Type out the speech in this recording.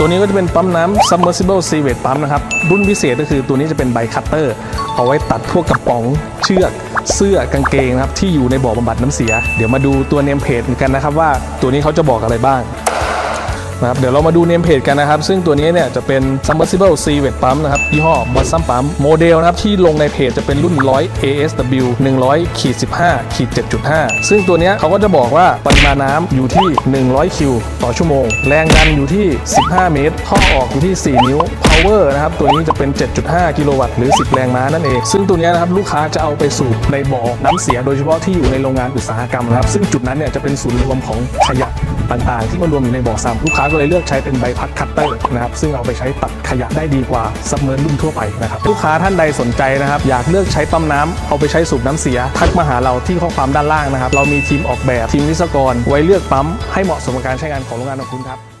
ตัวนี้ก็จะเป็นปั๊มน้ำ submersible sewage pump นะครับ รุ่นพิเศษก็คือตัวนี้จะเป็นใบคัตเตอร์ เอาไว้ตัดพวกกระป๋องเชือกเสื้อกางเกงนะครับที่อยู่ในบ่อบำบัดน้ำเสีย เดี๋ยวมาดูตัวเนมเพจกันนะครับว่าตัวนี้เขาจะบอกอะไรบ้าง นะครับเดี๋ยวเรามาดูเนมเพจกันนะครับ ซึ่งตัวนี้เนี่ยจะเป็น submersible sewage pump นะครับยี่ห้อ Bossom Pump โมเดลนะครับที่ลงในเพจจะเป็นรุ่น 100 ASW 100ขีด15ขีด7.5 ซึ่งตัวนี้เขาก็จะบอกว่าปริมาณน้ำอยู่ที่ 100 คิว ต่อชั่วโมง แรงดันอยู่ที่ 15 เมตร ท่อออกอยู่ที่ 4 นิ้ว power นะครับ ตัวนี้จะเป็น 7.5 กิโลวัตต์หรือ 10 แรงม้านั่นเอง ซึ่งตัวนี้นะครับลูกค้าจะเอาไปสูบในบ่อน้ำเสียโดยเฉพาะที่อยู่ในโรงงานอุตสาหกรรมนะครับซึ่งจุดนั้นเนี่ยจะเป็นศูนย์รวมของขยะต่างๆ ที่มารวมอยู่ในบ่อซ้ำลูกค้าก็เลยเลือกใช้เป็นใบพัดคัตเตอร์นะครับซึ่งเอาไปใช้ตัดขยะได้ดีกว่าซับเมอร์รุ่นทั่วไปนะครับลูกค้าท่านใดสนใจนะครับอยากเลือกใช้ปั๊มน้ำเอาไปใช้สูบน้ำเสีย ทักมาหาเราที่ข้อความด้านล่างนะครับเรามีทีมออกแบบทีมวิศวกร ไว้เลือกปั๊มให้เหมาะสมกับการใช้งานของโรงงานของคุณครับ